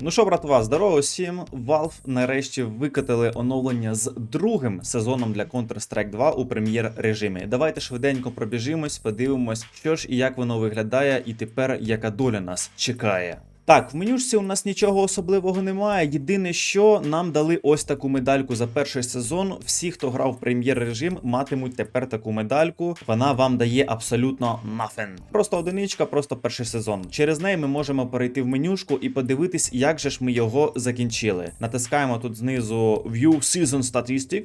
Ну що, братва, здорово всім. Valve нарешті викатили оновлення з другим сезоном для Counter-Strike 2 у прем'єр режимі. Давайте швиденько пробіжимось, подивимось, що ж і як воно виглядає, і тепер яка доля нас чекає. Так, в менюшці у нас нічого особливого немає. Єдине, що нам дали ось таку медальку за перший сезон. Всі, хто грав в прем'єр режим, матимуть тепер таку медальку. Вона вам дає абсолютно nothing. Просто одиничка, просто перший сезон. Через неї ми можемо перейти в менюшку і подивитись, як же ж ми його закінчили. Натискаємо тут знизу View Season Statistic.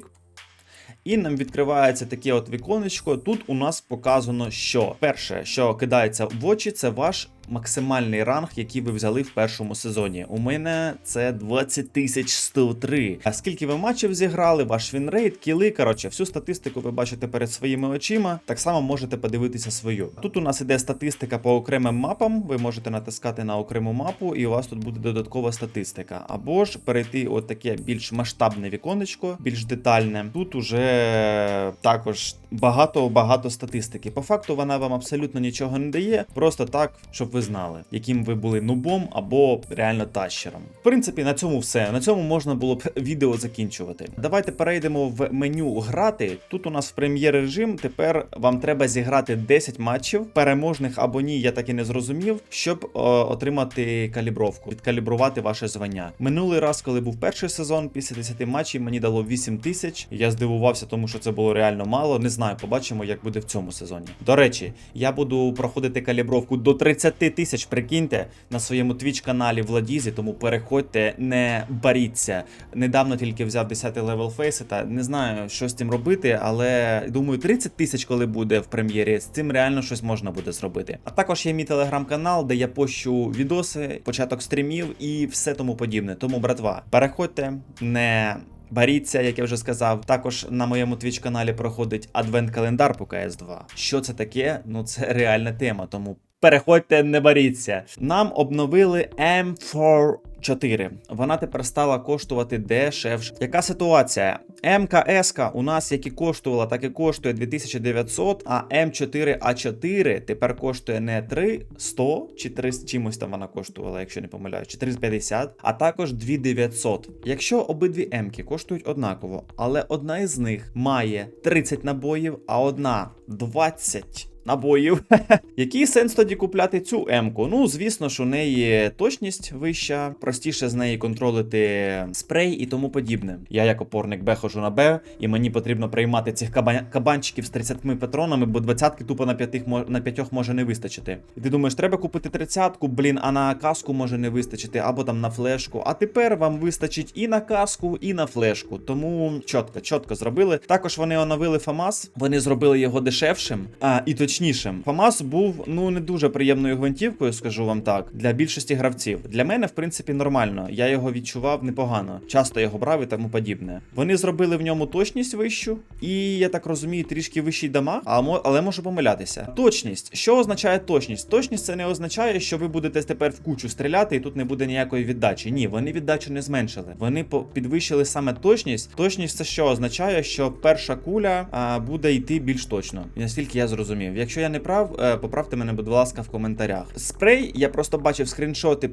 І нам відкривається таке от віконечко. Тут у нас показано, що перше, що кидається в очі, це ваш максимальний ранг, який ви взяли в першому сезоні. У мене це 20 103. А скільки ви матчів зіграли, ваш вінрейт, кіли, коротше, всю статистику ви бачите перед своїми очима. Так само можете подивитися свою. Тут у нас іде статистика по окремим мапам. Ви можете натискати на окрему мапу, і у вас тут буде додаткова статистика. Або ж перейти от таке більш масштабне віконечко, більш детальне. Тут уже також багато-багато статистики. По факту вона вам абсолютно нічого не дає, просто так, щоб ви знали, яким ви були нубом або реально тащером. В принципі, на цьому все. На цьому можна було б відео закінчувати. Давайте перейдемо в меню грати. Тут у нас в прем'єр режим. Тепер вам треба зіграти 10 матчів, переможних або ні, я так і не зрозумів, щоб о, отримати калібровку, відкалібрувати ваше звання. Минулий раз, коли був перший сезон, після 10 матчів мені дало 8 тисяч. Я здивувався, тому що це було реально мало. Не знаю, побачимо, як буде в цьому сезоні. До речі, я буду проходити калібровку до 30 тисяч. Прикиньте на своєму Twitch каналі Владізі, тому переходьте, не боріться. Недавно тільки взяв 10 левел фейсета. Не знаю, що з цим робити, але думаю, 30 тисяч, коли буде в прем'єрі, з цим реально щось можна буде зробити. А також є мій телеграм-канал, де я пощу відоси, початок стрімів і все тому подібне. Тому, братва, переходьте, не. Боріться, як я вже сказав. Також на моєму твіч каналі проходить адвент-календар по КС2. Що це таке? Ну це реальна тема, тому переходьте, не боріться. Нам обновили M4 4. Вона тепер стала коштувати дешевше. Яка ситуація? МКС у нас як і коштувала, так і коштує 2900, а М4А4 тепер коштує не 3100 чи 3 з чимось там вона коштувала, якщо не помиляюсь, 450, а також 2900. Якщо обидві М-ки коштують однаково, але одна із них має 30 набоїв, а одна 20 набоїв. Який сенс тоді купляти цю М-ку? Ну, звісно ж, у неї точність вища, простіше з неї контролити спрей і тому подібне. Я як опорник Б хожу на Б, і мені потрібно приймати цих каба- кабанчиків з 30 патронами, бо 20-ки тупо на п'ятих мо- на п'ятьох може не вистачити. І ти думаєш, треба купити 30-ку, блін, а на каску може не вистачити, або там на флешку. А тепер вам вистачить і на каску, і на флешку. Тому чітко, чітко зробили. Також вони оновили ФАМАС, вони зробили його дешевшим а, і точнішим. ФАМАС був ну не дуже приємною гвинтівкою, скажу вам так, для більшості гравців. Для мене, в принципі, нормально. Я його відчував непогано. Часто його брав і тому подібне. Вони зробили в ньому точність вищу, і я так розумію, трішки вищий дамаг, але можу помилятися. Точність. Що означає точність? Точність це не означає, що ви будете тепер в кучу стріляти, і тут не буде ніякої віддачі. Ні, вони віддачу не зменшили. Вони по- підвищили саме точність. Точність це що означає, що перша куля а, буде йти більш точно. Наскільки я зрозумів. Якщо я не прав, е, поправте мене, будь ласка, в коментарях. Спрей, я просто бачив скріншоти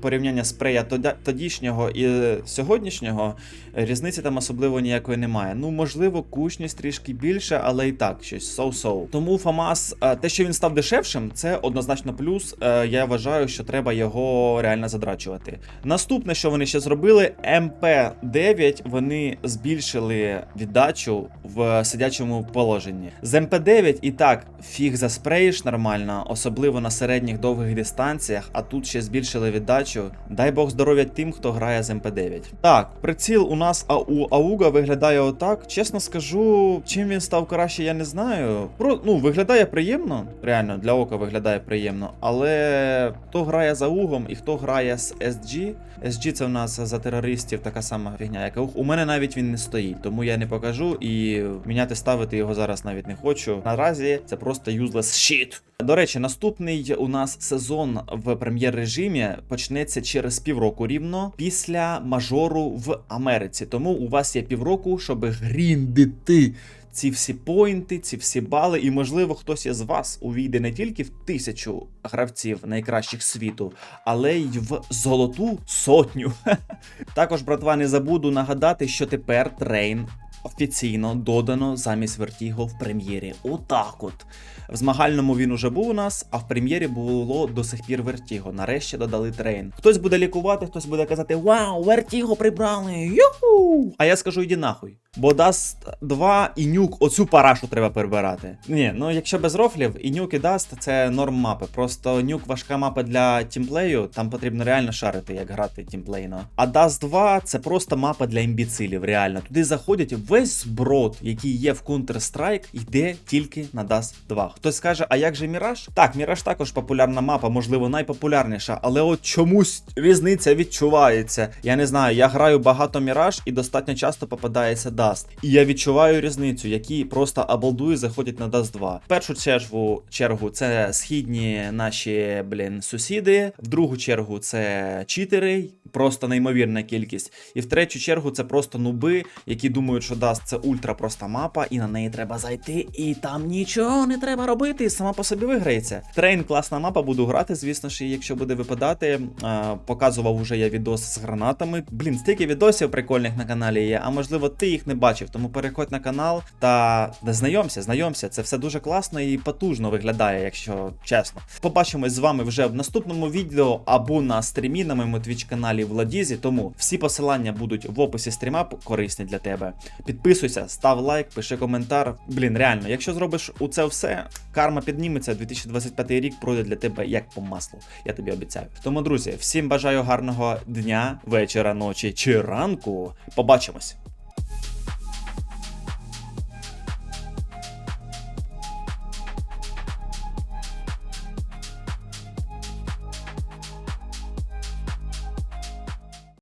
порівняння спрея тодішнього і сьогоднішнього. Різниці там особливо ніякої немає. Ну, можливо, кучність трішки більше, але і так, щось so-so. Тому ФАМАС, е, те, що він став дешевшим, це однозначно плюс. Е, Я вважаю, що треба його реально задрачувати. Наступне, що вони ще зробили, МП9 вони збільшили віддачу в сидячому положенні. З МП9 і так фіг заспреїш нормально, особливо на середніх довгих дистанціях, а тут ще збільшили віддачу. Дай Бог здоров'я тим, хто грає з МП9. Так, приціл у нас а у Ауга виглядає отак. Чесно скажу, чим він став краще, я не знаю. Про ну виглядає приємно, реально для ока виглядає приємно. Але хто грає за Угом і хто грає з SG, SG це в нас за терористів така сама фігня, як Ауг. У мене навіть він не стоїть, тому я не покажу і міняти ставити його зараз навіть не хочу. Наразі це просто useless shit. До речі, наступний у нас сезон в прем'єр-режимі почнеться через півроку рівно після мажору в Америці. Тому у вас є півроку, щоб гріндити ці всі поінти, ці всі бали, і можливо хтось із вас увійде не тільки в тисячу гравців найкращих світу, але й в золоту сотню. Також, братва, не забуду нагадати, що тепер трейн офіційно додано замість Вертіго в прем'єрі. Отак от. В змагальному він уже був у нас, а в прем'єрі було до сих пір Вертіго. Нарешті додали трейн. Хтось буде лікувати, хтось буде казати: Вау, Вертіго прибрали! Юху! А я скажу, іди нахуй. Бо Даст 2 і нюк оцю парашу треба перебирати. Ні, ну якщо без рофлів, і нюк і Даст це норм мапи. Просто нюк важка мапа для тімплею, там потрібно реально шарити, як грати тімплейно. А Даст 2 це просто мапа для імбіцилів, реально. Туди заходять весь зброд, який є в Counter-Strike, йде тільки на Даст 2. Хтось скаже, а як же Міраж? Так, Міраж також популярна мапа, можливо, найпопулярніша, але от чомусь різниця відчувається. Я не знаю, я граю багато Міраж і достатньо часто попадається Даст. І я відчуваю різницю, які просто обалдує заходять на Dust 2. В першу чергу, чергу це східні наші блін сусіди. В другу чергу це читери, просто неймовірна кількість. І в третю чергу це просто нуби, які думають, що Даст це ультра проста мапа, і на неї треба зайти, і там нічого не треба робити, і сама по собі виграється. Трейн класна мапа, буду грати, звісно ж, якщо буде випадати. А, показував уже я відос з гранатами. Блін, стільки відосів прикольних на каналі є, а можливо, ти їх не бачив. Тому переходь на канал та знайомся, знайомся. Це все дуже класно і потужно виглядає, якщо чесно. Побачимось з вами вже в наступному відео або на стрімі на моєму твіч каналі Владізі. Тому всі посилання будуть в описі стріма корисні для тебе. Підписуйся, став лайк, пиши коментар. Блін, реально, якщо зробиш у це все, карма підніметься. 2025 рік пройде для тебе як по маслу. Я тобі обіцяю. Тому, друзі, всім бажаю гарного дня, вечора, ночі чи ранку. Побачимось.